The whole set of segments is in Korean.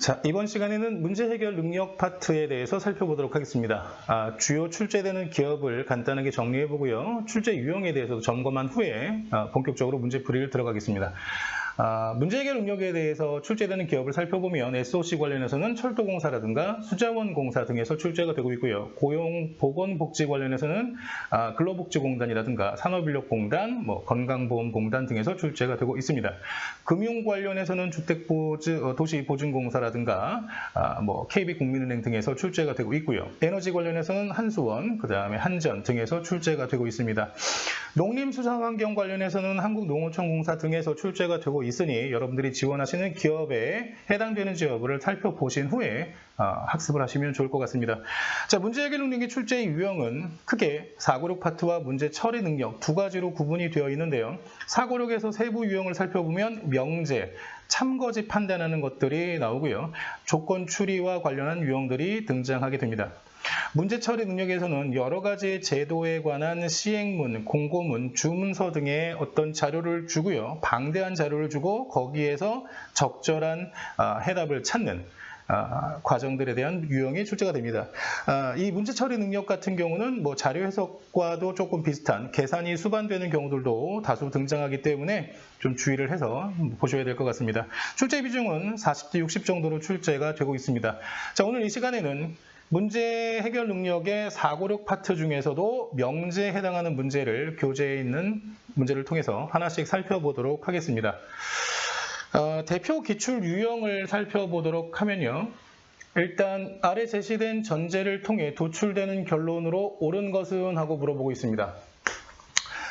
자, 이번 시간에는 문제 해결 능력 파트에 대해서 살펴보도록 하겠습니다. 아, 주요 출제되는 기업을 간단하게 정리해 보고요. 출제 유형에 대해서도 점검한 후에 아, 본격적으로 문제 풀이를 들어가겠습니다. 아, 문제 해결 능력에 대해서 출제되는 기업을 살펴보면 SOC 관련해서는 철도공사라든가 수자원공사 등에서 출제가 되고 있고요. 고용 보건복지 관련해서는 아, 근로복지공단이라든가 산업인력공단, 뭐 건강보험공단 등에서 출제가 되고 있습니다. 금융 관련해서는 주택보증, 어, 도시보증공사라든가 아, 뭐 KB국민은행 등에서 출제가 되고 있고요. 에너지 관련해서는 한수원, 그 다음에 한전 등에서 출제가 되고 있습니다. 농림수산환경 관련해서는 한국농어촌공사 등에서 출제가 되고 있으니 여러분들이 지원하시는 기업에 해당되는 지역을 살펴보신 후에 아, 학습을 하시면 좋을 것 같습니다. 자, 문제 해결 능력의 출제의 유형은 크게 사고력 파트와 문제 처리 능력 두 가지로 구분이 되어 있는데요. 사고력에서 세부 유형을 살펴보면 명제, 참거지 판단하는 것들이 나오고요. 조건 추리와 관련한 유형들이 등장하게 됩니다. 문제 처리 능력에서는 여러 가지 제도에 관한 시행문, 공고문, 주문서 등의 어떤 자료를 주고요. 방대한 자료를 주고 거기에서 적절한 아, 해답을 찾는 아, 과정들에 대한 유형이 출제가 됩니다. 아, 이 문제 처리 능력 같은 경우는 뭐 자료 해석과도 조금 비슷한 계산이 수반되는 경우들도 다수 등장하기 때문에 좀 주의를 해서 보셔야 될 것 같습니다. 출제 비중은 40대 60 정도로 출제가 되고 있습니다. 자, 오늘 이 시간에는 문제 해결 능력의 사고력 파트 중에서도 명제에 해당하는 문제를 교재에 있는 문제를 통해서 하나씩 살펴보도록 하겠습니다. 어, 대표 기출 유형을 살펴보도록 하면요. 일단 아래 제시된 전제를 통해 도출되는 결론으로 옳은 것은 하고 물어보고 있습니다.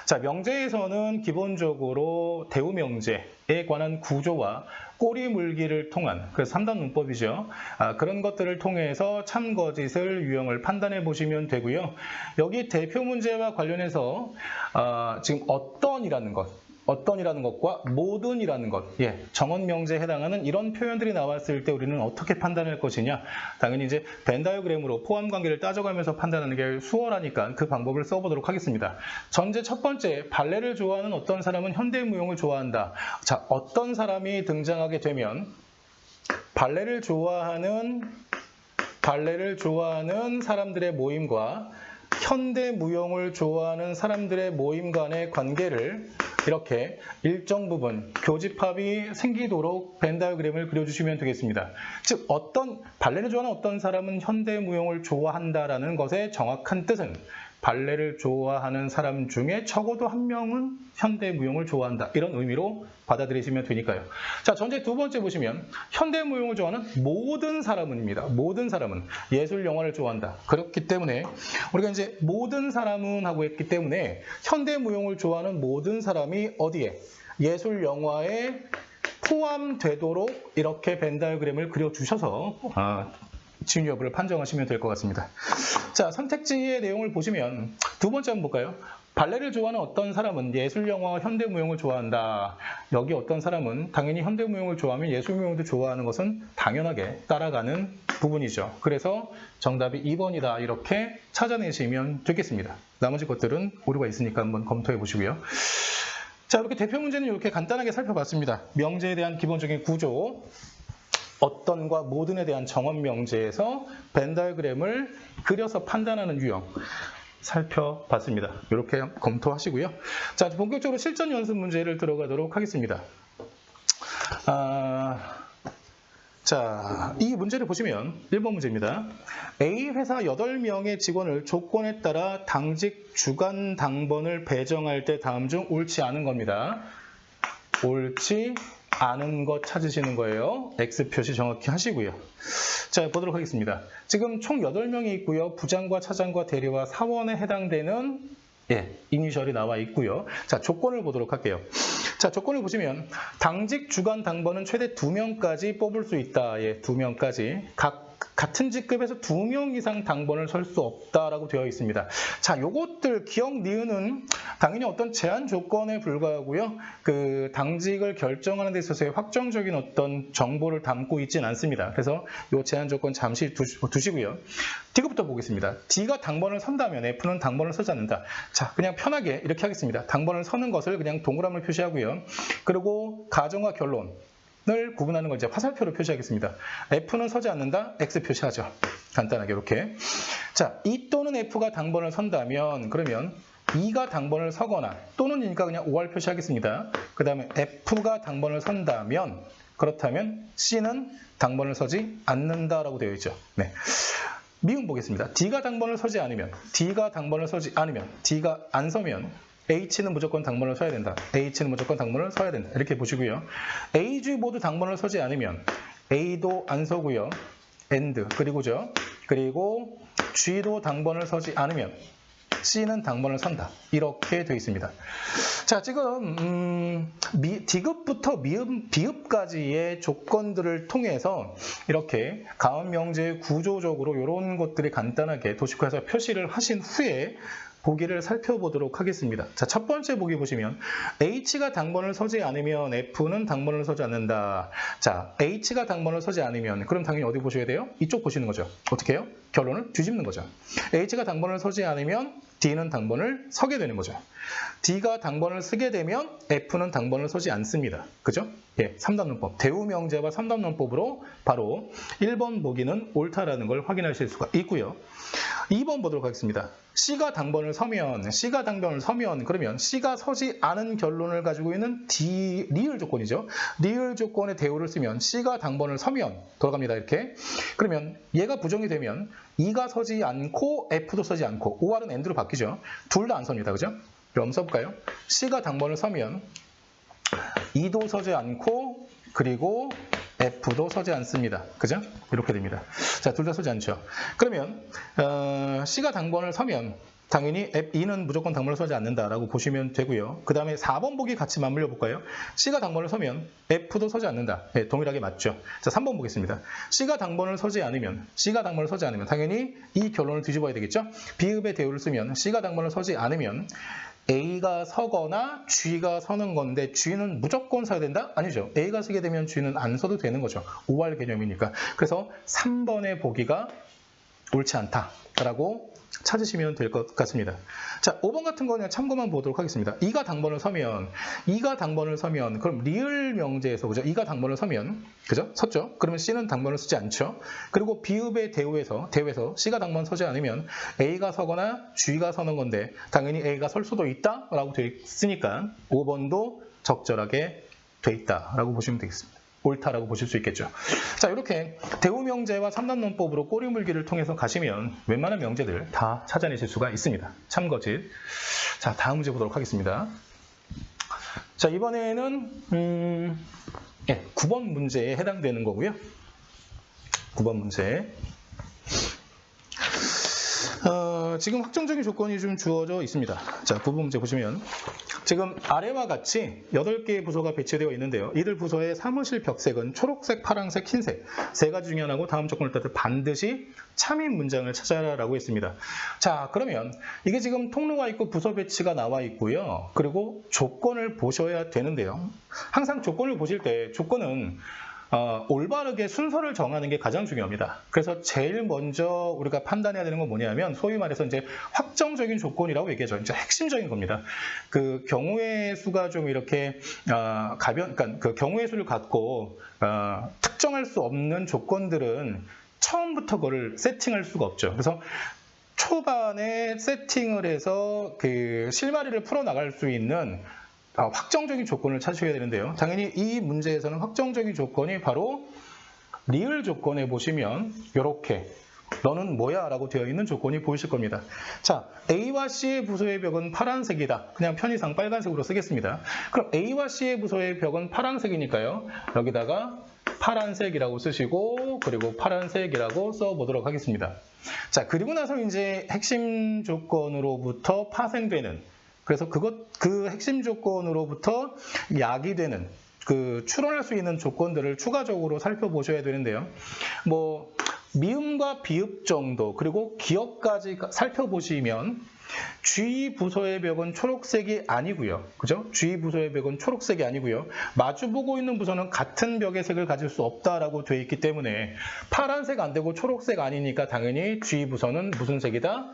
자, 명제에서는 기본적으로 대우 명제에 관한 구조와 꼬리 물기를 통한 그 3단 문법이죠. 아, 그런 것들을 통해서 참거짓을 유형을 판단해 보시면 되고요. 여기 대표 문제와 관련해서 아, 지금 어떤이라는 것, 어떤이라는 것과 모든이라는 것, 예, 정원 명제에 해당하는 이런 표현들이 나왔을 때 우리는 어떻게 판단할 것이냐? 당연히 이제 벤 다이어그램으로 포함 관계를 따져가면서 판단하는 게 수월하니까 그 방법을 써보도록 하겠습니다. 전제 첫 번째, 발레를 좋아하는 어떤 사람은 현대무용을 좋아한다. 자, 어떤 사람이 등장하게 되면 발레를 좋아하는 발레를 좋아하는 사람들의 모임과 현대 무용을 좋아하는 사람들의 모임 간의 관계를 이렇게 일정 부분 교집합이 생기도록 벤다이어그램을 그려주시면 되겠습니다. 즉 어떤 발레를 좋아하는 어떤 사람은 현대 무용을 좋아한다라는 것의 정확한 뜻은 발레를 좋아하는 사람 중에 적어도 한 명은 현대 무용을 좋아한다. 이런 의미로 받아들이시면 되니까요. 자, 전제 두 번째 보시면 현대 무용을 좋아하는 모든 사람은입니다. 모든 사람은 예술 영화를 좋아한다. 그렇기 때문에 우리가 이제 모든 사람은 하고 했기 때문에 현대 무용을 좋아하는 모든 사람이 어디에 예술 영화에 포함되도록 이렇게 벤다이어그램을 그려주셔서 아, 지운 여부를 판정하시면 될 것 같습니다. 자, 선택지의 내용을 보시면 두 번째 한번 볼까요? 발레를 좋아하는 어떤 사람은 예술 영화와 현대무용을 좋아한다. 여기 어떤 사람은 당연히 현대무용을 좋아하면 예술무용도 좋아하는 것은 당연하게 따라가는 부분이죠. 그래서 정답이 2번이다. 이렇게 찾아내시면 되겠습니다. 나머지 것들은 오류가 있으니까 한번 검토해 보시고요. 자, 이렇게 대표 문제는 이렇게 간단하게 살펴봤습니다. 명제에 대한 기본적인 구조, 어떤과 모든에 대한 정원 명제에서 벤다이그램을 그려서 판단하는 유형 살펴봤습니다. 이렇게 검토하시고요. 자, 본격적으로 실전 연습 문제를 들어가도록 하겠습니다. 아, 자, 이 문제를 보시면 1번 문제입니다. A 회사 8명의 직원을 조건에 따라 당직 주간 당번을 배정할 때 다음 중 옳지 않은 겁니다. 옳지 않은 것 찾으시는 거예요. X 표시 정확히 하시고요. 자, 보도록 하겠습니다. 지금 총 8명이 있고요. 부장과 차장과 대리와 사원에 해당되는 예, 이니셜이 나와 있고요. 자, 조건을 보도록 할게요. 자, 조건을 보시면 당직 주간 당번은 최대 2명까지 뽑을 수 있다. 예, 2명까지. 각 같은 직급에서 두 명 이상 당번을 설 수 없다라고 되어 있습니다. 자, 요것들 기억 니은은 당연히 어떤 제한 조건에 불과하고요. 그 당직을 결정하는 데 있어서의 확정적인 어떤 정보를 담고 있지는 않습니다. 그래서 요 제한 조건 잠시 두시고요. D부터 보겠습니다. D가 당번을 선다면 F는 당번을 서지 않는다. 자, 그냥 편하게 이렇게 하겠습니다. 당번을 서는 것을 그냥 동그라미를 표시하고요. 그리고 가정과 결론 구분하는 걸 이제 화살표로 표시하겠습니다. F는 서지 않는다, X 표시하죠. 간단하게 이렇게. 자, E 또는 F가 당번을 선다면 그러면 E가 당번을 서거나 또는이니까 그냥 OR 표시하겠습니다. 그 다음에 F가 당번을 선다면 그렇다면 C는 당번을 서지 않는다라고 되어 있죠. 네. 미음 보겠습니다. D가 당번을 서지 않으면 D가 당번을 서지 않으면 D가 안 서면 H는 무조건 당번을 서야 된다. H는 무조건 당번을 서야 된다. 이렇게 보시고요. A, G 모두 당번을 서지 않으면 A도 안 서고요. AND 그리고죠. 그리고 G도 당번을 서지 않으면 C는 당번을 선다. 이렇게 되어 있습니다. 자, 지금 음, 미, 디귿부터 미음, 비읍까지의 조건들을 통해서 이렇게 가음 명제 구조적으로 이런 것들이 간단하게 도식화해서 표시를 하신 후에 보기를 살펴보도록 하겠습니다. 자, 첫 번째 보기 보시면 H가 당번을 서지 않으면 F는 당번을 서지 않는다. 자, H가 당번을 서지 않으면 그럼 당연히 어디 보셔야 돼요? 이쪽 보시는 거죠. 어떻게 해요? 결론을 뒤집는 거죠. H가 당번을 서지 않으면 D는 당번을 서게 되는 거죠. D가 당번을 쓰게 되면 F는 당번을 서지 않습니다. 그죠? 예, 3단론법. 대우명제와 3단론법으로 바로 1번 보기는 옳다라는 걸 확인하실 수가 있고요. 2번 보도록 하겠습니다. C가 당번을 서면, C가 당번을 서면, 그러면 C가 서지 않은 결론을 가지고 있는 D, 리을 조건이죠. 리을 조건의 대우를 쓰면 C가 당번을 서면, 돌아갑니다, 이렇게. 그러면 얘가 부정이 되면 E가 서지 않고 F도 서지 않고, OR은 AND로 바뀌죠. 둘 다 안 섭니다, 그죠? 그럼 써볼까요? C가 당번을 서면 E도 서지 않고, 그리고 F도 서지 않습니다. 그죠? 이렇게 됩니다. 자, 둘 다 서지 않죠. 그러면 어, C가 당번을 서면 당연히 F, E는 무조건 당번을 서지 않는다라고 보시면 되고요. 그 다음에 4번 보기 같이 맞물려 볼까요? C가 당번을 서면 F도 서지 않는다. 네, 동일하게 맞죠. 자, 3번 보겠습니다. C가 당번을 서지 않으면 C가 당번을 서지 않으면 당연히 이 결론을 뒤집어야 되겠죠. 비읍의 대우를 쓰면 C가 당번을 서지 않으면 A가 서거나 G가 서는 건데 G는 무조건 서야 된다? 아니죠. A가 서게 되면 G는 안 서도 되는 거죠. 5할 개념이니까. 그래서 3번의 보기가 옳지 않다라고 찾으시면 될 것 같습니다. 자, 5번 같은 거는 참고만 보도록 하겠습니다. 2가 당번을 서면, 2가 당번을 서면, 그럼 리을 명제에서, 그죠? 2가 당번을 서면, 그죠? 섰죠? 그러면 C는 당번을 쓰지 않죠? 그리고 비읍의 대우에서, 대우에서 C가 당번 서지 않으면 A가 서거나 G가 서는 건데, 당연히 A가 설 수도 있다? 라고 되어 있으니까 5번도 적절하게 돼 있다라고 보시면 되겠습니다. 옳다라고 보실 수 있겠죠. 자, 이렇게 대우명제와 3단론법으로 꼬리물기를 통해서 가시면 웬만한 명제들 다 찾아내실 수가 있습니다. 참거짓. 자, 다음 문제 보도록 하겠습니다. 자, 이번에는 음, 예, 9번 문제에 해당되는 거고요. 9번 문제. 어, 지금 확정적인 조건이 좀 주어져 있습니다. 자, 9번 문제 보시면 지금 아래와 같이 8개의 부서가 배치되어 있는데요. 이들 부서의 사무실 벽색은 초록색, 파란색, 흰색 세 가지 중에 하나고 다음 조건을 따라 반드시 참인 문장을 찾아라라고 했습니다. 자, 그러면 이게 지금 통로가 있고 부서 배치가 나와 있고요. 그리고 조건을 보셔야 되는데요. 항상 조건을 보실 때 조건은 어, 올바르게 순서를 정하는 게 가장 중요합니다. 그래서 제일 먼저 우리가 판단해야 되는 건 뭐냐면 소위 말해서 이제 확정적인 조건이라고 얘기하죠. 이제 핵심적인 겁니다. 그 경우의 수가 좀 이렇게 어, 가변, 그러니까 그 경우의 수를 갖고 어, 특정할 수 없는 조건들은 처음부터 그걸 세팅할 수가 없죠. 그래서 초반에 세팅을 해서 그 실마리를 풀어 나갈 수 있는 아, 확정적인 조건을 찾으셔야 되는데요. 당연히 이 문제에서는 확정적인 조건이 바로 리을 조건에 보시면 이렇게 너는 뭐야? 라고 되어 있는 조건이 보이실 겁니다. 자, A와 C의 부서의 벽은 파란색이다. 그냥 편의상 빨간색으로 쓰겠습니다. 그럼 A와 C의 부서의 벽은 파란색이니까요. 여기다가 파란색이라고 쓰시고 그리고 파란색이라고 써보도록 하겠습니다. 자, 그리고 나서 이제 핵심 조건으로부터 파생되는 그래서 그것 그 핵심 조건으로부터 야기되는 그 추론할 수 있는 조건들을 추가적으로 살펴보셔야 되는데요. 뭐 미음과 비읍 정도 그리고 기억까지 살펴보시면 G 부서의 벽은 초록색이 아니고요. 그죠? G 부서의 벽은 초록색이 아니고요. 마주보고 있는 부서는 같은 벽의 색을 가질 수 없다라고 되어 있기 때문에 파란색 안 되고 초록색 아니니까 당연히 G 부서는 무슨 색이다?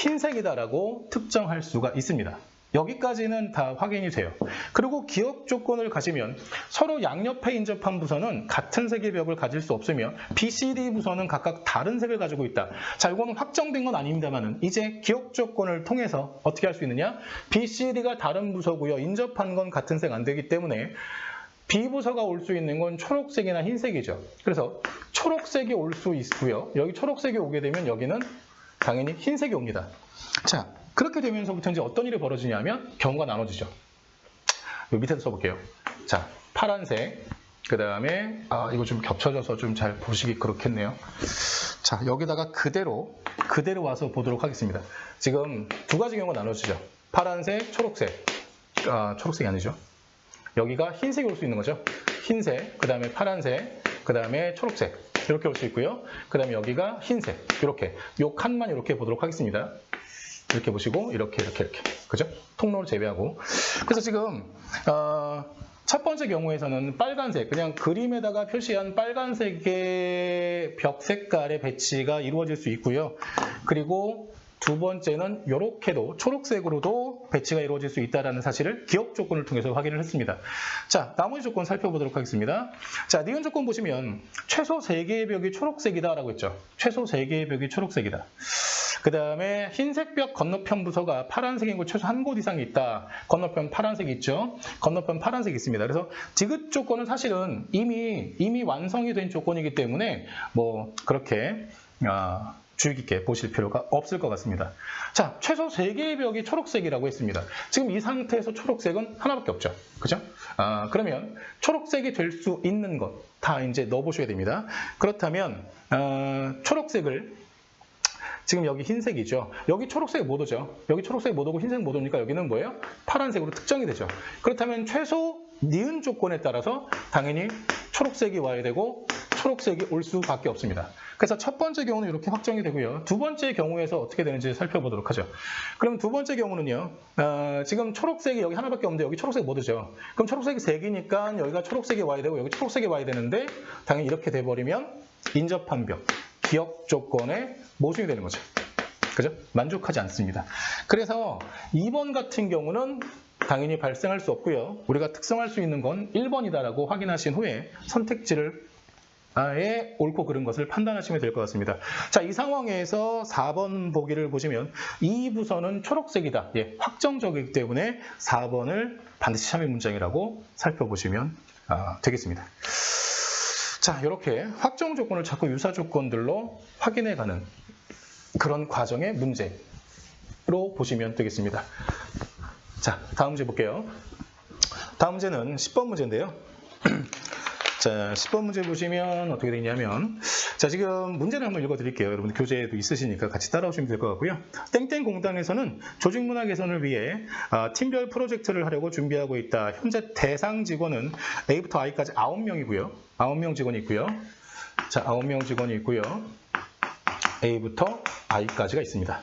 흰색이다라고 특정할 수가 있습니다. 여기까지는 다 확인이 돼요. 그리고 기억 조건을 가지면 서로 양옆에 인접한 부서는 같은 색의 벽을 가질 수 없으며 BCD 부서는 각각 다른 색을 가지고 있다. 자, 이거는 확정된 건 아닙니다만은 이제 기억 조건을 통해서 어떻게 할 수 있느냐? BCD가 다른 부서고요. 인접한 건 같은 색 안 되기 때문에 B부서가 올 수 있는 건 초록색이나 흰색이죠. 그래서 초록색이 올 수 있고요. 여기 초록색이 오게 되면 여기는 당연히 흰색이 옵니다. 자, 그렇게 되면서부터 이제 어떤 일이 벌어지냐면 경우가 나눠지죠. 요 밑에서 써볼게요. 자, 파란색. 그 다음에, 아, 이거 좀 겹쳐져서 좀 잘 보시기 그렇겠네요. 자, 여기다가 그대로, 그대로 와서 보도록 하겠습니다. 지금 두 가지 경우가 나눠지죠. 파란색, 초록색. 아, 초록색이 아니죠. 여기가 흰색이 올 수 있는 거죠. 흰색, 그 다음에 파란색, 그 다음에 초록색. 이렇게 올 수 있고요. 그 다음에 여기가 흰색. 이렇게. 요 칸만 이렇게 보도록 하겠습니다. 이렇게 보시고 이렇게 이렇게 이렇게 그죠? 통로를 제외하고 그래서 지금 어, 첫 번째 경우에서는 빨간색 그냥 그림에다가 표시한 빨간색의 벽 색깔의 배치가 이루어질 수 있고요. 그리고 두 번째는 이렇게도 초록색으로도 배치가 이루어질 수 있다는 사실을 기억 조건을 통해서 확인을 했습니다. 자, 나머지 조건 살펴보도록 하겠습니다. 자, 니은 조건 보시면 최소 3개의 벽이 초록색이다라고 했죠. 최소 3개의 벽이 초록색이다. 그 다음에 흰색 벽 건너편 부서가 파란색인 곳 최소 한 곳 이상이 있다. 건너편 파란색이 있죠. 건너편 파란색이 있습니다. 그래서 디귿 조건은 사실은 이미 이미 완성이 된 조건이기 때문에 뭐 그렇게 아, 주의 깊게 보실 필요가 없을 것 같습니다. 자, 최소 3개의 벽이 초록색이라고 했습니다. 지금 이 상태에서 초록색은 하나밖에 없죠. 그죠? 아, 그러면 초록색이 될 수 있는 것 다 이제 넣어보셔야 됩니다. 그렇다면 어, 초록색을 지금 여기 흰색이죠. 여기 초록색 못 오죠. 여기 초록색 못 오고 흰색 못 오니까 여기는 뭐예요? 파란색으로 특정이 되죠. 그렇다면 최소 니은 조건에 따라서 당연히 초록색이 와야 되고 초록색이 올 수밖에 없습니다. 그래서 첫 번째 경우는 이렇게 확정이 되고요. 두 번째 경우에서 어떻게 되는지 살펴보도록 하죠. 그럼 두 번째 경우는요. 어, 지금 초록색이 여기 하나밖에 없는데 여기 초록색 못 오죠. 그럼 초록색이 세 개니까 여기가 초록색이 와야 되고 여기 초록색이 와야 되는데 당연히 이렇게 돼버리면 인접한 벽, 기억 조건에 모순이 되는 거죠. 그죠? 만족하지 않습니다. 그래서 2번 같은 경우는 당연히 발생할 수 없고요. 우리가 특성할 수 있는 건 1번이다라고 확인하신 후에 선택지를 아예 옳고 그른 것을 판단하시면 될 것 같습니다. 자, 이 상황에서 4번 보기를 보시면 이 부서는 초록색이다. 예, 확정적이기 때문에 4번을 반드시 참여 문장이라고 살펴보시면 아, 되겠습니다. 자, 이렇게 확정 조건을 자꾸 유사 조건들로 확인해가는 그런 과정의 문제로 보시면 되겠습니다. 자, 다음 문제 볼게요. 다음 문제는 10번 문제인데요. 자, 10번 문제 보시면 어떻게 되냐면, 자, 지금 문제를 한번 읽어 드릴게요. 여러분 교재에도 있으시니까 같이 따라오시면 될 것 같고요. 땡땡 공단에서는 조직 문화 개선을 위해 아, 팀별 프로젝트를 하려고 준비하고 있다. 현재 대상 직원은 A부터 I까지 9명이고요. 9명 직원이 있고요. 자, 9명 직원이 있고요. A부터 I까지가 있습니다.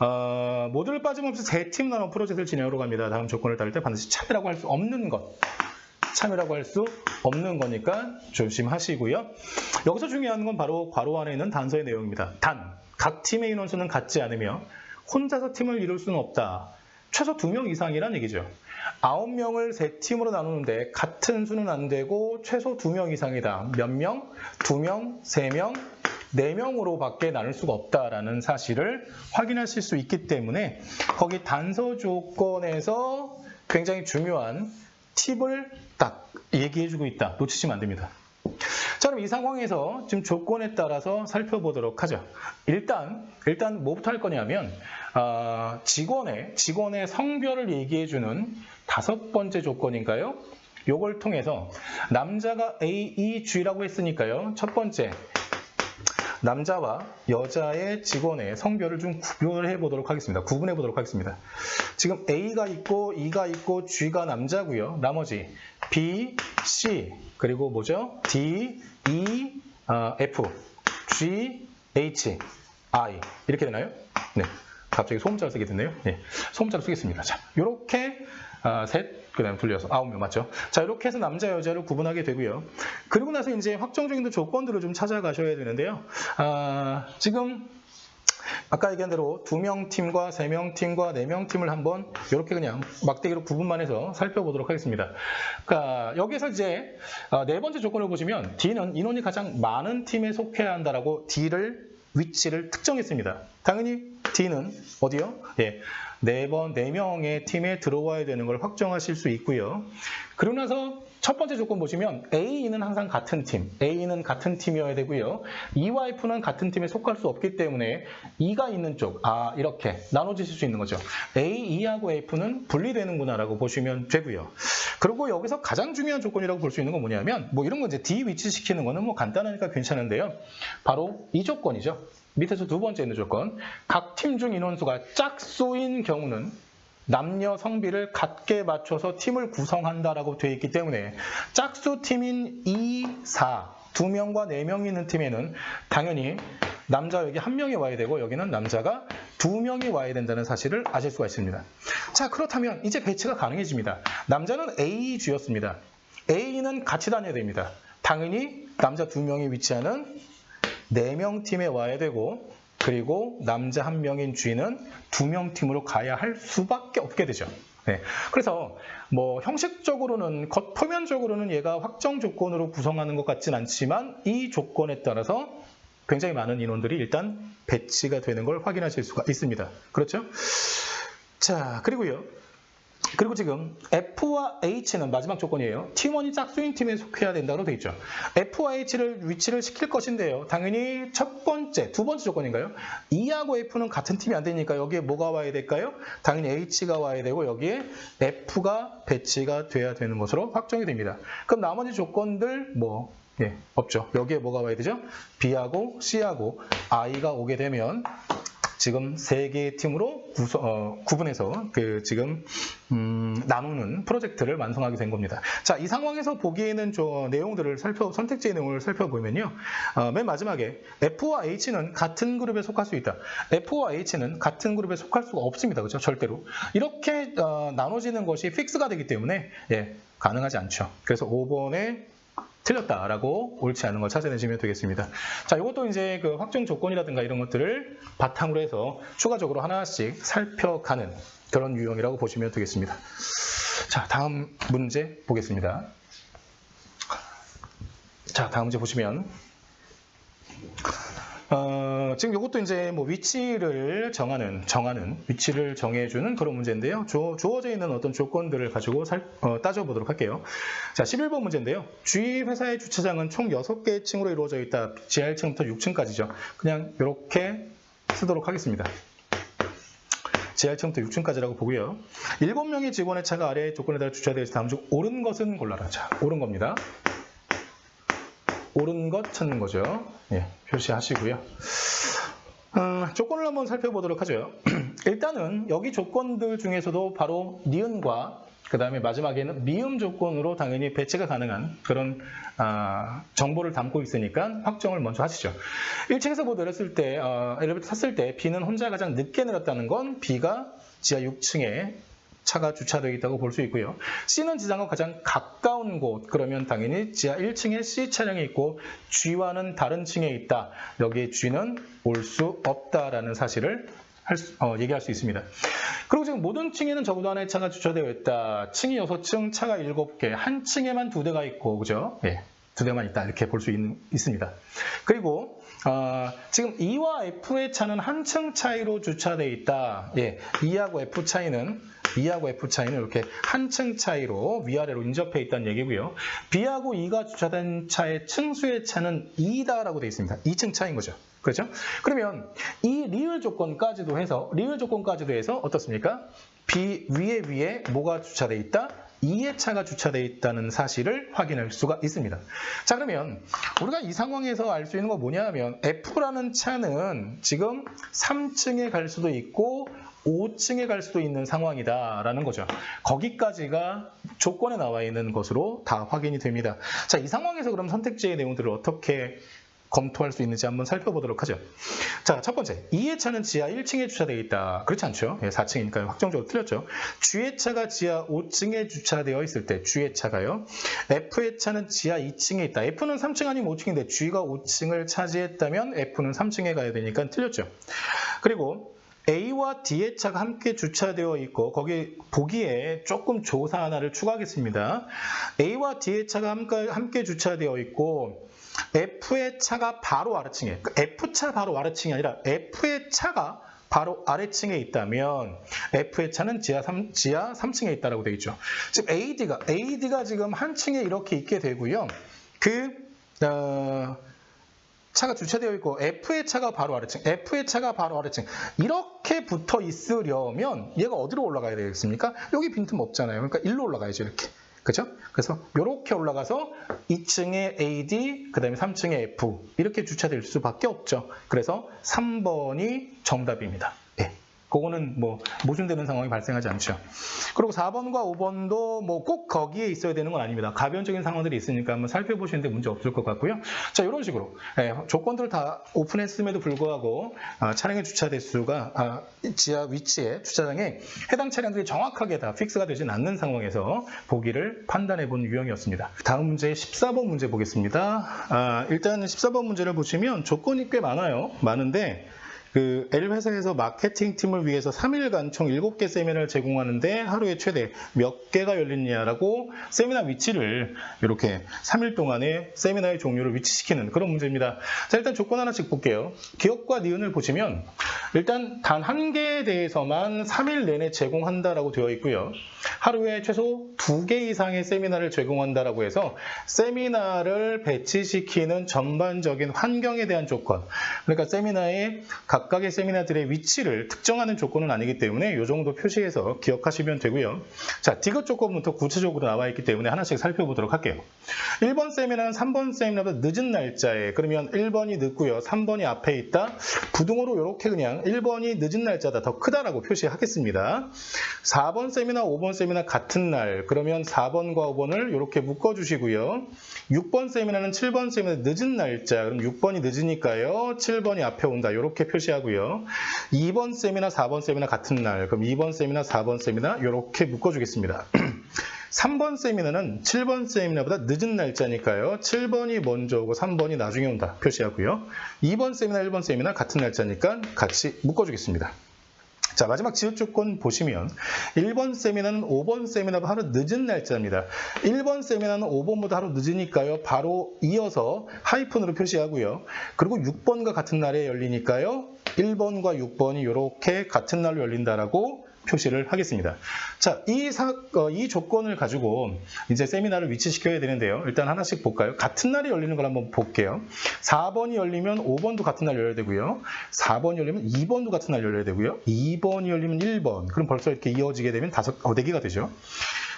어, 모두를 빠짐없이 세 팀 나눠 프로젝트를 진행하러 갑니다. 다음 조건을 따를 때 반드시 참여라고 할 수 없는 것. 참여라고 할 수 없는 거니까 조심하시고요. 여기서 중요한 건 바로 괄호 안에 있는 단서의 내용입니다. 단, 각 팀의 인원수는 같지 않으며 혼자서 팀을 이룰 수는 없다. 최소 2명 이상이란 얘기죠. 9명을 세 팀으로 나누는데 같은 수는 안 되고 최소 2명 이상이다. 몇 명? 2명, 3명, 4명으로 밖에 나눌 수가 없다라는 사실을 확인하실 수 있기 때문에 거기 단서 조건에서 굉장히 중요한 팁을 딱 얘기해주고 있다. 놓치시면 안 됩니다. 자, 그럼 이 상황에서 지금 조건에 따라서 살펴보도록 하죠. 일단, 일단 뭐부터 할 거냐면, 어, 직원의, 직원의 성별을 얘기해주는 다섯 번째 조건인가요? 요걸 통해서 남자가 A, E, G라고 했으니까요. 첫 번째, 남자와 여자의 직원의 성별을 좀 구별해 보도록 하겠습니다. 구분해 보도록 하겠습니다. 지금 A가 있고 E가 있고 G가 남자고요. 나머지 B, C 그리고 뭐죠? D, E, 어, F, G, H, I 이렇게 되나요? 네. 갑자기 소음자를 쓰게 됐네요. 네. 소음자를 쓰겠습니다. 자, 이렇게 아, 셋, 그 다음에 불려서 아홉 명 맞죠? 자, 이렇게 해서 남자, 여자를 구분하게 되고요. 그리고 나서 이제 확정적인 조건들을 좀 찾아가셔야 되는데요. 아, 지금 아까 얘기한 대로 두 명 팀과 세 명 팀과 네 명 팀을 한번 이렇게 그냥 막대기로 구분만 해서 살펴보도록 하겠습니다. 그러니까 여기서 이제 어, 네 번째 조건을 보시면 D는 인원이 가장 많은 팀에 속해야 한다라고 D를 위치를 특정했습니다. 당연히 D는 어디요? 예. 네 번, 네 명의 팀에 들어와야 되는 걸 확정하실 수 있고요. 그러고 나서 첫 번째 조건 보시면 A는 항상 같은 팀, A는 같은 팀이어야 되고요. E와 F는 같은 팀에 속할 수 없기 때문에 E가 있는 쪽, 아 이렇게 나눠지실 수 있는 거죠. A, E하고 F는 분리되는구나라고 보시면 되고요. 그리고 여기서 가장 중요한 조건이라고 볼 수 있는 건 뭐냐면 뭐 이런 거 이제 D 위치시키는 거는 뭐 간단하니까 괜찮은데요. 바로 이 조건이죠. 밑에서 두 번째 있는 조건. 각 팀 중 인원수가 짝수인 경우는 남녀 성비를 같게 맞춰서 팀을 구성한다라고 되어 있기 때문에 짝수 팀인 2, 4, 두 명과 네 명이 있는 팀에는 당연히 남자 여기 한 명이 와야 되고 여기는 남자가 두 명이 와야 된다는 사실을 아실 수가 있습니다. 자 그렇다면 이제 배치가 가능해집니다. 남자는 A 주였습니다. A는 같이 다녀야 됩니다. 당연히 남자 두 명이 위치하는 네 명 팀에 와야 되고 그리고 남자 한 명인 G는 두명 팀으로 가야 할 수밖에 없게 되죠. 네. 그래서 뭐 형식적으로는 겉 표면적으로는 얘가 확정 조건으로 구성하는 것 같진 않지만 이 조건에 따라서 굉장히 많은 인원들이 일단 배치가 되는 걸 확인하실 수가 있습니다. 그렇죠? 자, 그리고요. 그리고 지금 F와 H는 마지막 조건이에요. 팀원이 짝수인 팀에 속해야 된다고 되어 있죠. F와 H를 위치를 시킬 것인데요. 당연히 첫 번째, 두 번째 조건인가요? E하고 F는 같은 팀이 안 되니까 여기에 뭐가 와야 될까요? 당연히 H가 와야 되고 여기에 F가 배치가 돼야 되는 것으로 확정이 됩니다. 그럼 나머지 조건들 뭐 예, 없죠. 여기에 뭐가 와야 되죠? B하고 C하고 I가 오게 되면 지금 세 개의 팀으로 구서, 어, 구분해서 그 지금 음, 나누는 프로젝트를 완성하게 된 겁니다. 자, 이 상황에서 보기에는 저 내용들을 살펴 선택지의 내용을 살펴보면요, 어, 맨 마지막에 F와 H는 같은 그룹에 속할 수 있다. F와 H는 같은 그룹에 속할 수가 없습니다. 그렇죠? 절대로 이렇게 어, 나눠지는 것이 픽스가 되기 때문에 예, 가능하지 않죠. 그래서 5번에 틀렸다라고 옳지 않은 걸 찾아내시면 되겠습니다. 자, 이것도 이제 그 확정 조건이라든가 이런 것들을 바탕으로 해서 추가적으로 하나씩 살펴가는 그런 유형이라고 보시면 되겠습니다. 자, 다음 문제 보겠습니다. 자, 다음 문제 보시면 어, 지금 이것도 이제 뭐 위치를 정하는, 정하는, 위치를 정해주는 그런 문제인데요. 주, 주어져 있는 어떤 조건들을 가지고 살, 어, 따져보도록 할게요. 자, 11번 문제인데요. 주위 회사의 주차장은 총 6개의 층으로 이루어져 있다. 지하 1층부터 6층까지죠. 그냥 이렇게 쓰도록 하겠습니다. 지하 1층부터 6층까지라고 보고요. 7명의 직원의 차가 아래의 조건에 따라 주차되어 있어 다음 중 옳은 것은 골라라. 자, 옳은 겁니다. 옳은 것 찾는 거죠. 예, 표시하시고요. 어, 조건을 한번 살펴보도록 하죠. 일단은 여기 조건들 중에서도 바로 니은과 그 다음에 마지막에는 미음 조건으로 당연히 배치가 가능한 그런 아, 정보를 담고 있으니까 확정을 먼저 하시죠. 1층에서 뭐 내렸을 때 어, 엘리베이터 탔을 때 B는 혼자 가장 늦게 내렸다는 건 B가 지하 6층에 차가 주차되어 있다고 볼 수 있고요. C는 지상과 가장 가까운 곳, 그러면 당연히 지하 1층에 C 차량이 있고 G와는 다른 층에 있다. 여기에 G는 올 수 없다라는 사실을 할 수, 어, 얘기할 수 있습니다. 그리고 지금 모든 층에는 적어도 하나의 차가 주차되어 있다. 층이 6층, 차가 7개, 한 층에만 두 대가 있고, 그죠? 예. 두 대만 있다. 이렇게 볼 수 있습니다. 그리고 어, 지금 E와 F의 차는 한 층 차이로 주차되어 있다. 예, E하고 F 차이는 E하고 F 차이는 이렇게 한 층 차이로 위아래로 인접해 있다는 얘기고요. B하고 E가 주차된 차의 층수의 차는 2다라고 되어 있습니다. 2층 차인 거죠. 그렇죠? 그러면 이 리을 조건까지도 해서 리을 조건까지도 해서 어떻습니까? B 위에 위에 뭐가 주차되어 있다? 2의 차가 주차되어 있다는 사실을 확인할 수가 있습니다. 자 그러면 우리가 이 상황에서 알 수 있는 건 뭐냐 하면 F라는 차는 지금 3층에 갈 수도 있고 5층에 갈 수도 있는 상황이다라는 거죠. 거기까지가 조건에 나와 있는 것으로 다 확인이 됩니다. 자, 이 상황에서 그럼 선택지의 내용들을 어떻게 검토할 수 있는지 한번 살펴보도록 하죠. 자, 첫 번째. 2회 차는 지하 1층에 주차되어 있다. 그렇지 않죠? 예, 4층이니까 확정적으로 틀렸죠. G의 차가 지하 5층에 주차되어 있을 때 G의 차가요. F의 차는 지하 2층에 있다. F는 3층 아니면 5층인데 G가 5층을 차지했다면 F는 3층에 가야 되니까 틀렸죠. 그리고 A와 D의 차가 함께 주차되어 있고 거기 보기에 조금 조사 하나를 추가하겠습니다. A와 D의 차가 함께 주차되어 있고 F의 차가 바로 아래층에 그 F차 바로 아래층이 아니라 F의 차가 바로 아래층에 있다면 F의 차는 지하 3, 지하 3층에 있다라고 되어 있죠. 지금 AD가 AD가 지금 한 층에 이렇게 있게 되고요. 그 어, 차가 주차되어 있고 F의 차가 바로 아래층, F의 차가 바로 아래층 이렇게 붙어 있으려면 얘가 어디로 올라가야 되겠습니까? 여기 빈틈 없잖아요. 그러니까 일로 올라가야죠 이렇게. 그죠? 그래서 이렇게 올라가서 2층에 AD, 그 다음에 3층에 F 이렇게 주차될 수밖에 없죠. 그래서 3번이 정답입니다. 예. 그거는 뭐 모순되는 상황이 발생하지 않죠. 그리고 4번과 5번도 뭐 꼭 거기에 있어야 되는 건 아닙니다. 가변적인 상황들이 있으니까 한번 살펴보시는데 문제 없을 것 같고요. 자 이런 식으로 예, 조건들을 다 오픈했음에도 불구하고 아, 차량의 주차 대수가 아, 지하 위치에 주차장에 해당 차량들이 정확하게 다 픽스가 되진 않는 상황에서 보기를 판단해 본 유형이었습니다. 다음 문제 14번 문제 보겠습니다. 아, 일단 14번 문제를 보시면 조건이 꽤 많아요. 많은데 그 L 회사에서 마케팅 팀을 위해서 3일간 총 7개 세미나를 제공하는데 하루에 최대 몇 개가 열리냐라고 세미나 위치를 이렇게 3일 동안에 세미나의 종류를 위치시키는 그런 문제입니다. 자, 일단 조건 하나씩 볼게요. 기업과 니은을 보시면 일단 단 한 개에 대해서만 3일 내내 제공한다라고 되어 있고요. 하루에 최소 2개 이상의 세미나를 제공한다라고 해서 세미나를 배치시키는 전반적인 환경에 대한 조건. 그러니까 세미나의 각 각의 세미나들의 위치를 특정하는 조건은 아니기 때문에 이 정도 표시해서 기억하시면 되고요. 자, 디귿 조건부터 구체적으로 나와 있기 때문에 하나씩 살펴보도록 할게요. 1번 세미나는 3번 세미나보다 늦은 날짜에 그러면 1번이 늦고요. 3번이 앞에 있다. 부등호로 이렇게 그냥 1번이 늦은 날짜다 더 크다라고 표시하겠습니다. 4번 세미나, 5번 세미나 같은 날 그러면 4번과 5번을 이렇게 묶어주시고요. 6번 세미나는 7번 세미나 늦은 날짜 그럼 6번이 늦으니까요. 7번이 앞에 온다 이렇게 표시 하고요. 2번 세미나, 4번 세미나 같은 날 그럼 2번 세미나, 4번 세미나 이렇게 묶어주겠습니다. 3번 세미나는 7번 세미나보다 늦은 날짜니까요. 7번이 먼저 오고 3번이 나중에 온다 표시하고요. 2번 세미나, 1번 세미나 같은 날짜니까 같이 묶어주겠습니다. 자, 마지막 지읒 조건 보시면 1번 세미나는 5번 세미나보다 하루 늦은 날짜입니다. 1번 세미나는 5번보다 하루 늦으니까요. 바로 이어서 하이픈으로 표시하고요. 그리고 6번과 같은 날에 열리니까요. 1번과 6번이 이렇게 같은 날로 열린다라고 표시를 하겠습니다. 자, 이, 사, 어, 이 조건을 가지고 이제 세미나를 위치시켜야 되는데요. 일단 하나씩 볼까요? 같은 날에 열리는 걸 한번 볼게요. 4번이 열리면 5번도 같은 날 열려야 되고요. 4번이 열리면 2번도 같은 날 열려야 되고요. 2번이 열리면 1번. 그럼 벌써 이렇게 이어지게 되면 다섯, 어, 4개가 되죠.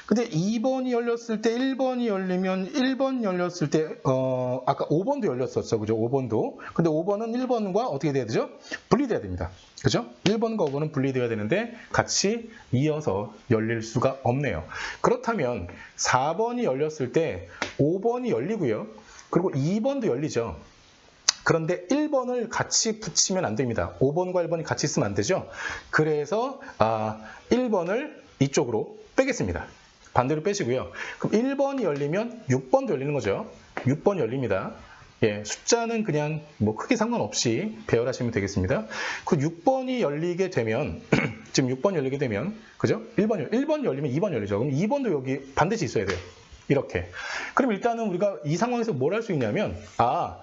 근데 2번이 열렸을 때 1번이 열리면 1번 열렸을 때 어, 아까 5번도 열렸었죠. 그죠? 5번도. 근데 5번은 1번과 어떻게 돼야 되죠? 분리돼야 됩니다. 그죠? 1번과 5번은 분리돼야 되는데 같이 이어서 열릴 수가 없네요. 그렇다면 4번이 열렸을 때 5번이 열리고요. 그리고 2번도 열리죠. 그런데 1번을 같이 붙이면 안 됩니다. 5번과 1번이 같이 있으면 안 되죠. 그래서 아, 1번을 이쪽으로 빼겠습니다. 반대로 빼시고요. 그럼 1번이 열리면 6번도 열리는 거죠. 6번 열립니다. 예, 숫자는 그냥 뭐 크게 상관없이 배열하시면 되겠습니다. 그 6번이 열리게 되면 지금 6번 열리게 되면 그죠? 1번 열 1번 열리면 2번 열리죠. 그럼 2번도 여기 반드시 있어야 돼요. 이렇게. 그럼 일단은 우리가 이 상황에서 뭘 할 수 있냐면 아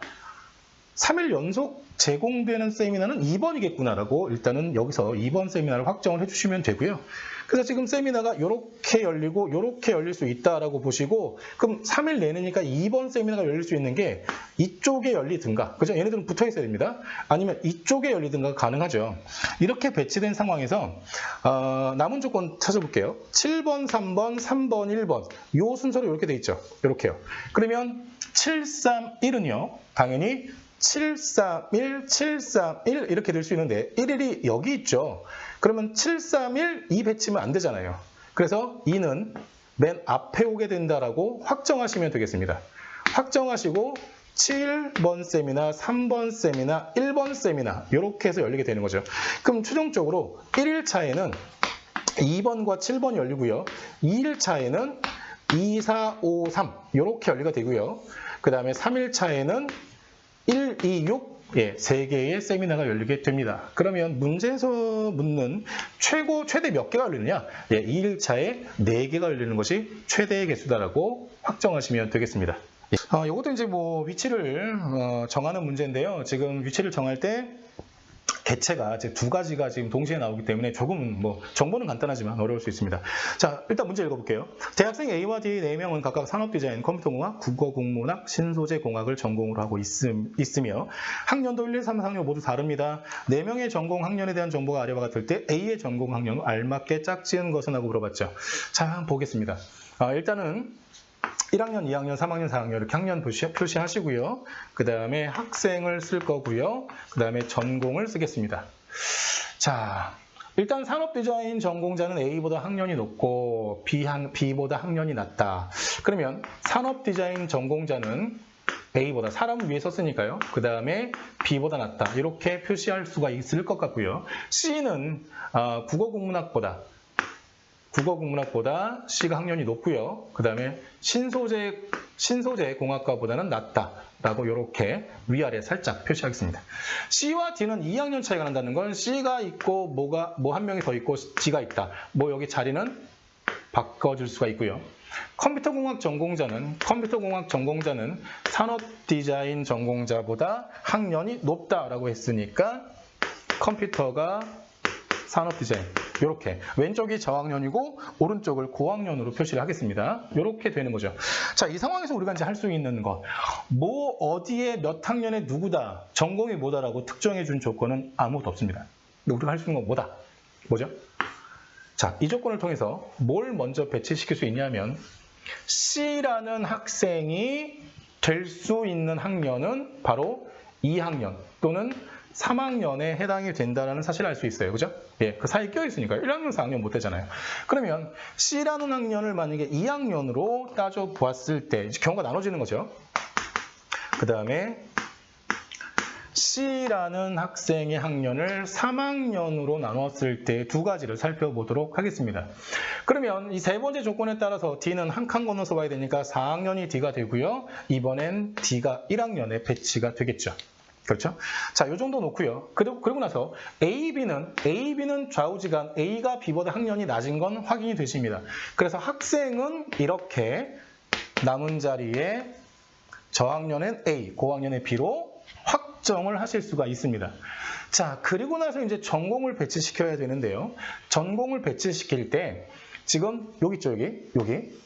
3일 연속 제공되는 세미나는 2번이겠구나라고 일단은 여기서 2번 세미나를 확정을 해주시면 되고요. 그래서 지금 세미나가 이렇게 열리고 이렇게 열릴 수 있다라고 보시고 그럼 3일 내내니까 2번 세미나가 열릴 수 있는 게 이쪽에 열리든가 그죠? 얘네들은 붙어 있어야 됩니다. 아니면 이쪽에 열리든가 가능하죠. 이렇게 배치된 상황에서 어, 남은 조건 찾아볼게요. 7번, 3번, 3번, 1번 이 순서로 이렇게 돼 있죠. 이렇게요. 그러면 731은요. 당연히 731, 731 이렇게 될 수 있는데 1일이 여기 있죠. 그러면 731, 2 배치면 안 되잖아요. 그래서 2는 맨 앞에 오게 된다라고 확정하시면 되겠습니다. 확정하시고 7번 세미나, 3번 세미나, 1번 세미나 이렇게 해서 열리게 되는 거죠. 그럼 최종적으로 1일차에는 2번과 7번이 열리고요. 2일차에는 2, 4, 5, 3 이렇게 열리가 되고요. 그 다음에 3일차에는 1, 2, 6 예, 3개의 세미나가 열리게 됩니다. 그러면 문제에서 묻는 최고, 최대 몇 개가 열리느냐? 예, 2일차에 4개가 열리는 것이 최대의 개수다라고 확정하시면 되겠습니다. 예. 어, 이것도 이제 뭐 위치를 어, 정하는 문제인데요. 지금 위치를 정할 때 개체가 두 가지가 지금 동시에 나오기 때문에 조금은 뭐 정보는 간단하지만 어려울 수 있습니다. 자, 일단 문제 읽어볼게요. 대학생 A와 D 4명은 각각 산업디자인, 컴퓨터공학, 국어국문학, 신소재공학을 전공으로 하고 있음, 있으며 학년도 1, 2, 3, 4학년 모두 다릅니다. 4명의 전공 학년에 대한 정보가 아래와 같을 때 A의 전공 학년을 알맞게 짝지은 것은 하고 물어봤죠. 자, 보겠습니다. 아, 일단은 1학년, 2학년, 3학년, 4학년 이렇게 학년 표시, 표시 하시고요. 그 다음에 학생을 쓸 거고요. 그 다음에 전공을 쓰겠습니다. 자, 일단 산업 디자인 전공자는 A보다 학년이 높고 B, B보다 학년이 낮다. 그러면 산업 디자인 전공자는 A보다 사람 위에 썼으니까요. 그 다음에 B보다 낮다. 이렇게 표시할 수가 있을 것 같고요. C는 어, 국어 국문학보다 국어 국문학보다 C가 학년이 높고요. 그 다음에 신소재, 신소재 공학과보다는 낮다라고 이렇게 위아래 살짝 표시하겠습니다. C와 D는 2학년 차이가 난다는 건 C가 있고 뭐가 뭐 한 명이 더 있고 D가 있다. 뭐 여기 자리는 바꿔줄 수가 있고요. 컴퓨터공학 전공자는 컴퓨터공학 전공자는 산업 디자인 전공자보다 학년이 높다라고 했으니까 컴퓨터가 산업 디자인 이렇게 왼쪽이 저학년이고 오른쪽을 고학년으로 표시를 하겠습니다. 이렇게 되는 거죠. 자, 이 상황에서 우리가 이제 할 수 있는 것, 뭐 어디에 몇 학년에 누구다, 전공이 뭐다라고 특정해 준 조건은 아무것도 없습니다. 우리가 할 수 있는 건 뭐다? 뭐죠? 자, 이 조건을 통해서 뭘 먼저 배치시킬 수 있냐면 C라는 학생이 될 수 있는 학년은 바로 2학년 또는 3학년에 해당이 된다는 사실을 알 수 있어요. 그죠? 예, 그 사이에 껴있으니까 1학년, 4학년 못 되잖아요. 그러면 C라는 학년을 만약에 2학년으로 따져 보았을 때 경우가 나눠지는 거죠. 그 다음에 C라는 학생의 학년을 3학년으로 나눴을 때 두 가지를 살펴보도록 하겠습니다. 그러면 이 세 번째 조건에 따라서 D는 한 칸 건너서 봐야 되니까 4학년이 D가 되고요. 이번엔 D가 1학년에 배치가 되겠죠. 그렇죠? 자, 요 정도 놓고요. 그리고, 그리고 나서 A, B는, A, B는 좌우지간 A가 B보다 학년이 낮은 건 확인이 되십니다. 그래서 학생은 이렇게 남은 자리에 저학년은 A, 고학년의 B로 확정을 하실 수가 있습니다. 자, 그리고 나서 이제 전공을 배치시켜야 되는데요. 전공을 배치시킬 때 지금 여기 있죠, 여기? 여기.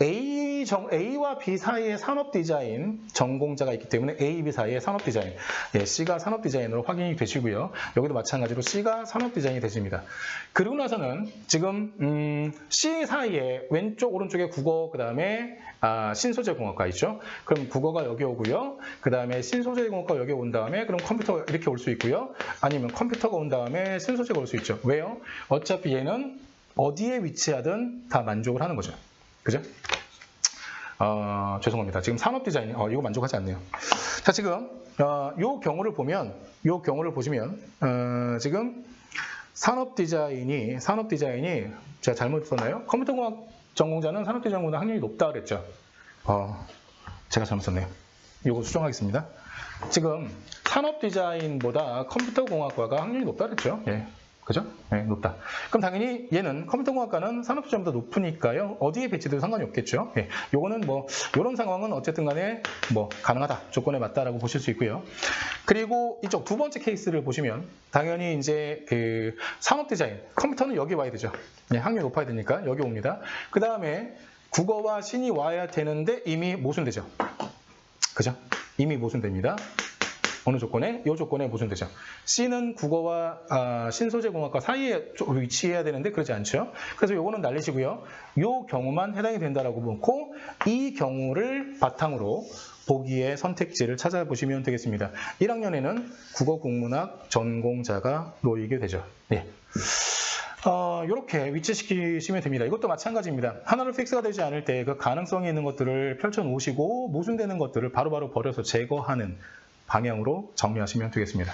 A 정, A와 B 사이에 산업 디자인 전공자가 있기 때문에 A, B 사이에 산업 디자인. 예, C가 산업 디자인으로 확인이 되시고요. 여기도 마찬가지로 C가 산업 디자인이 되십니다. 그리고 나서는 지금 음, C 사이에 왼쪽 오른쪽에 국어 그 다음에 아, 신소재 공학과 있죠. 그럼 국어가 여기 오고요. 그 다음에 신소재 공학과 여기 온 다음에 그럼 컴퓨터가 이렇게 올 수 있고요. 아니면 컴퓨터가 온 다음에 신소재가 올 수 있죠. 왜요? 어차피 얘는 어디에 위치하든 다 만족을 하는 거죠. 그죠? 어, 죄송합니다. 지금 산업 디자인, 어, 이거 만족하지 않네요. 자, 지금, 어, 요 경우를 보면, 요 경우를 보시면, 어, 지금 산업 디자인이, 산업 디자인이, 제가 잘못 썼나요? 컴퓨터공학 전공자는 산업 디자인보다 학년이 높다 그랬죠. 어, 제가 잘못 썼네요. 이거 수정하겠습니다. 지금 산업 디자인보다 컴퓨터 공학과가 학년이 높다 그랬죠. 예. 그죠? 네, 높다. 그럼 당연히 얘는 컴퓨터공학과는 산업시험보다 높으니까요. 어디에 배치돼도 상관이 없겠죠. 예, 요거는 뭐 이런 상황은 어쨌든 간에 뭐 가능하다. 조건에 맞다라고 보실 수 있고요. 그리고 이쪽 두 번째 케이스를 보시면 당연히 이제 그 산업 디자인 컴퓨터는 여기 와야 되죠. 예, 학년이 높아야 되니까 여기 옵니다. 그 다음에 국어와 신이 와야 되는데 이미 모순되죠. 그죠? 이미 모순됩니다. 어느 조건에? 이 조건에 보존되죠. C는 국어와 아, 신소재 공학과 사이에 위치해야 되는데 그러지 않죠. 그래서 요거는 날리시고요. 요 경우만 해당이 된다라고 보고 이 경우를 바탕으로 보기에 선택지를 찾아보시면 되겠습니다. 1학년에는 국어 국문학 전공자가 놓이게 되죠. 예. 어, 이렇게 위치시키시면 됩니다. 이것도 마찬가지입니다. 하나로 픽스가 되지 않을 때 그 가능성이 있는 것들을 펼쳐놓으시고 모순되는 것들을 바로바로 바로 버려서 제거하는 방향으로 정리하시면 되겠습니다.